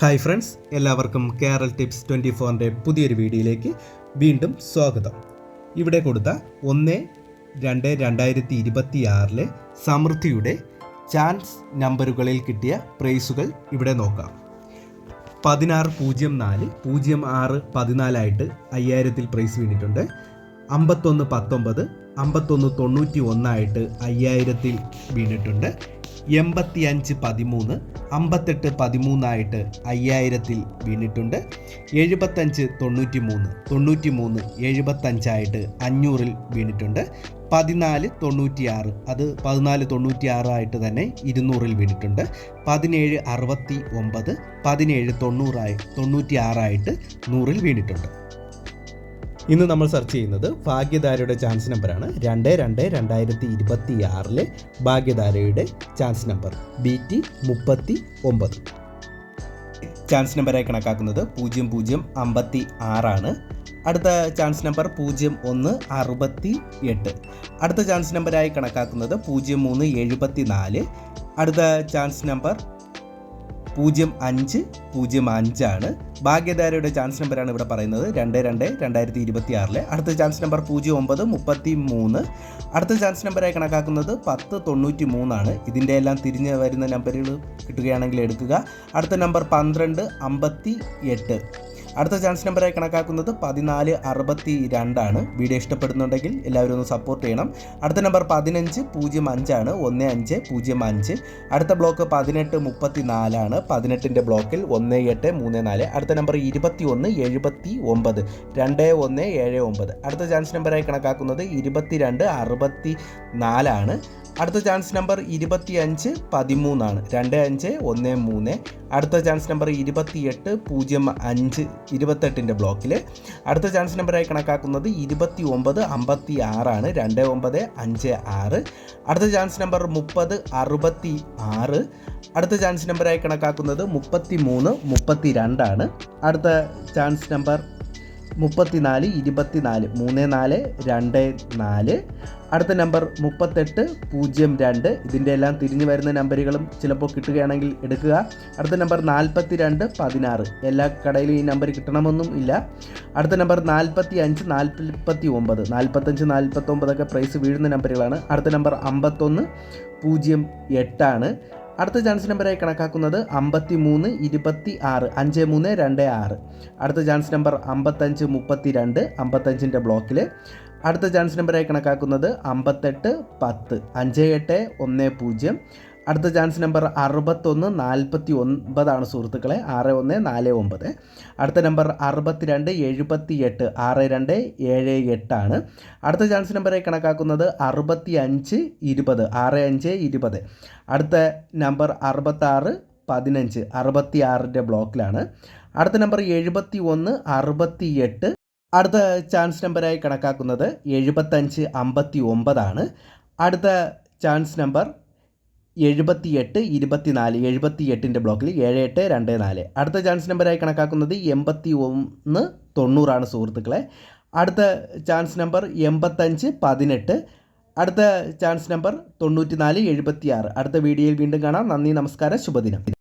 Hi friends എല്ലാവർക്കും Kerala tips twenty ഫോറിന്റെ പുതിയൊരു വീഡിയോയിലേക്ക് വീണ്ടും സ്വാഗതം. ഇവിടെ കൊടുത്ത ഒന്ന് രണ്ട് രണ്ടായിരത്തി ഇരുപത്തി ആറിലെ സമൃദ്ധിയുടെ ചാൻസ് നമ്പറുകളിൽ കിട്ടിയ പ്രൈസുകൾ ഇവിടെ നോക്കാം. പതിനാറ് പൂജ്യം നാല് പൂജ്യം ആറ് പതിനാലായിട്ട് അയ്യായിരത്തിൽ പ്രൈസ് വീണിട്ടുണ്ട്. അമ്പത്തൊന്ന് പത്തൊമ്പത് അമ്പത്തൊന്ന് തൊണ്ണൂറ്റി ഒന്നായിട്ട് അയ്യായിരത്തിൽ വീണിട്ടുണ്ട്. എൺപത്തി അഞ്ച് പതിമൂന്ന് അമ്പത്തെട്ട് പതിമൂന്നായിട്ട് അയ്യായിരത്തിൽ വീണിട്ടുണ്ട്. എഴുപത്തഞ്ച് തൊണ്ണൂറ്റി മൂന്ന് തൊണ്ണൂറ്റി മൂന്ന് എഴുപത്തഞ്ചായിട്ട് അഞ്ഞൂറിൽ വീണിട്ടുണ്ട്. പതിനാല് തൊണ്ണൂറ്റിയാറ് അത് പതിനാല് തൊണ്ണൂറ്റിയാറായിട്ട് തന്നെ ഇരുന്നൂറിൽ വീണിട്ടുണ്ട്. പതിനേഴ് അറുപത്തി ഒമ്പത് പതിനേഴ് തൊണ്ണൂറായി തൊണ്ണൂറ്റിയാറായിട്ട് നൂറിൽ വീണിട്ടുണ്ട്. ഇന്ന് നമ്മൾ സെർച്ച് ചെയ്യുന്നത് ഭാഗ്യധാരയുടെ ചാൻസ് നമ്പറാണ് രണ്ട് രണ്ട് രണ്ടായിരത്തി ഇരുപത്തി ആറിലെ ഭാഗ്യധാരയുടെ ചാൻസ് നമ്പർ ബി ടി മുപ്പത്തി ഒമ്പത് ചാൻസ് നമ്പറായി കണക്കാക്കുന്നത് പൂജ്യം പൂജ്യം അമ്പത്തി ആറാണ് അടുത്ത ചാൻസ് നമ്പർ പൂജ്യം ഒന്ന് അറുപത്തി എട്ട് അടുത്ത ചാൻസ് നമ്പറായി കണക്കാക്കുന്നത് പൂജ്യം മൂന്ന് എഴുപത്തി നാല് അടുത്ത ചാൻസ് നമ്പർ പൂജ്യം അഞ്ച് പൂജ്യം അഞ്ചാണ്. ഭാഗ്യധാരയുടെ ചാൻസ് നമ്പറാണ് ഇവിടെ പറയുന്നത്. രണ്ട് രണ്ട് രണ്ടായിരത്തി ഇരുപത്തി ആറിലെ അടുത്ത ചാൻസ് നമ്പർ പൂജ്യം ഒമ്പത് മുപ്പത്തി മൂന്ന്. അടുത്ത ചാൻസ് നമ്പറായി കണക്കാക്കുന്നത് പത്ത് തൊണ്ണൂറ്റി മൂന്നാണ്. ഇതിന്റെ എല്ലാം തിരിഞ്ഞ് വരുന്ന നമ്പറുകൾ കിട്ടുകയാണെങ്കിൽ എടുക്കുക. അടുത്ത നമ്പർ പന്ത്രണ്ട് അമ്പത്തി എട്ട്. അടുത്ത ചാൻസ് നമ്പറായി കണക്കാക്കുന്നത് പതിനാല് അറുപത്തി രണ്ടാണ് വീഡിയോ ഇഷ്ടപ്പെടുന്നുണ്ടെങ്കിൽ എല്ലാവരും ഒന്ന് സപ്പോർട്ട് ചെയ്യണം. അടുത്ത നമ്പർ പതിനഞ്ച് പൂജ്യം അഞ്ചാണ്. ഒന്ന് അഞ്ച് പൂജ്യം അഞ്ച്. അടുത്ത ബ്ലോക്ക് പതിനെട്ട് മുപ്പത്തി നാലാണ് പതിനെട്ടിന്റെ ബ്ലോക്കിൽ ഒന്ന് എട്ട് മൂന്ന് നാല്. അടുത്ത നമ്പർ ഇരുപത്തി ഒന്ന് എഴുപത്തി ഒമ്പത് രണ്ട് ഒന്ന് ഏഴ് ഒമ്പത്. അടുത്ത ചാൻസ് നമ്പറായി കണക്കാക്കുന്നത് ഇരുപത്തിരണ്ട് അറുപത്തി നാലാണ് അടുത്ത ചാൻസ് നമ്പർ ഇരുപത്തി അഞ്ച് പതിമൂന്നാണ്. രണ്ട് അഞ്ച് ഒന്ന് മൂന്ന്. അടുത്ത ചാൻസ് നമ്പർ ഇരുപത്തിയെട്ട് പൂജ്യം അഞ്ച് ഇരുപത്തെട്ടിന്റെ ബ്ലോക്കിൽ അടുത്ത ചാൻസ് നമ്പറായി കണക്കാക്കുന്നത് ഇരുപത്തി ഒമ്പത് അമ്പത്തി ആറാണ് രണ്ട് ഒമ്പത് അഞ്ച് ആറ്. അടുത്ത ചാൻസ് നമ്പർ മുപ്പത് അറുപത്തി ആറ് അടുത്ത ചാൻസ് നമ്പറായി കണക്കാക്കുന്നത് മുപ്പത്തി മൂന്ന് മുപ്പത്തി രണ്ടാണ് അടുത്ത ചാൻസ് നമ്പർ മുപ്പത്തിനാല് ഇരുപത്തിനാല് മൂന്ന് നാല് രണ്ട് നാല്. അടുത്ത നമ്പർ മുപ്പത്തെട്ട് പൂജ്യം രണ്ട്. ഇതിന്റെ എല്ലാം തിരിഞ്ഞു വരുന്ന നമ്പറുകളും ചിലപ്പോൾ കിട്ടുകയാണെങ്കിൽ എടുക്കുക. അടുത്ത നമ്പർ നാൽപ്പത്തി രണ്ട് പതിനാറ്. എല്ലാ കടയിലും ഈ നമ്പർ കിട്ടണമെന്നും ഇല്ല. അടുത്ത നമ്പർ നാൽപ്പത്തി അഞ്ച് നാൽപ്പത്തി ഒമ്പത് നാൽപ്പത്തഞ്ച് നാൽപ്പത്തൊമ്പതൊക്കെ പ്രൈസ് വീഴുന്ന നമ്പറുകളാണ്. അടുത്ത നമ്പർ അമ്പത്തൊന്ന് പൂജ്യം എട്ടാണ്. അടുത്ത ചാൻസ് നമ്പറായി കണക്കാക്കുന്നത് അമ്പത്തി മൂന്ന് ഇരുപത്തി ആറ് അഞ്ച് മൂന്ന് രണ്ട് ആറ് അടുത്ത ചാൻസ് നമ്പർ അമ്പത്തഞ്ച് മുപ്പത്തി രണ്ട് അമ്പത്തഞ്ചിന്റെ ബ്ലോക്കിൽ അടുത്ത ചാൻസ് നമ്പറായി കണക്കാക്കുന്നത് അമ്പത്തെട്ട് പത്ത് അഞ്ച് എട്ട് ഒന്ന് പൂജ്യം. അടുത്ത ചാൻസ് നമ്പർ അറുപത്തൊന്ന് നാൽപ്പത്തി ഒൻപതാണ് സുഹൃത്തുക്കളെ. ആറ് ഒന്ന് നാല് ഒമ്പത്. അടുത്ത നമ്പർ അറുപത്തിരണ്ട് എഴുപത്തി എട്ട് ആറ് രണ്ട് ഏഴ് എട്ടാണ് അടുത്ത ചാൻസ് നമ്പറെ കണക്കാക്കുന്നത് അറുപത്തി അഞ്ച് ഇരുപത്. ആറ് അഞ്ച് ഇരുപത്. അടുത്ത നമ്പർ അറുപത്താറ് പതിനഞ്ച്. അറുപത്തി ആറിന്റെ ബ്ലോക്കിലാണ് അടുത്ത നമ്പർ എഴുപത്തി ഒന്ന് അറുപത്തി എട്ട് അടുത്ത ചാൻസ് നമ്പറായി കണക്കാക്കുന്നത് എഴുപത്തഞ്ച് അമ്പത്തി ഒമ്പതാണ് അടുത്ത ചാൻസ് നമ്പർ എഴുപത്തിയെട്ട് എഴുപത്തി എട്ടിന്റെ ബ്ലോക്കിൽ ഏഴ് എട്ട് രണ്ട് നാല്. അടുത്ത ചാൻസ് നമ്പറായി കണക്കാക്കുന്നത് എൺപത്തി ഒന്ന് തൊണ്ണൂറാണ് സുഹൃത്തുക്കളെ. അടുത്ത ചാൻസ് നമ്പർ എൺപത്തഞ്ച് പതിനെട്ട്. അടുത്ത ചാൻസ് നമ്പർ തൊണ്ണൂറ്റി നാല് എഴുപത്തി ആറ് അടുത്ത വീഡിയോയിൽ വീണ്ടും കാണാം. നന്ദി നമസ്കാരം ശുഭദിനം.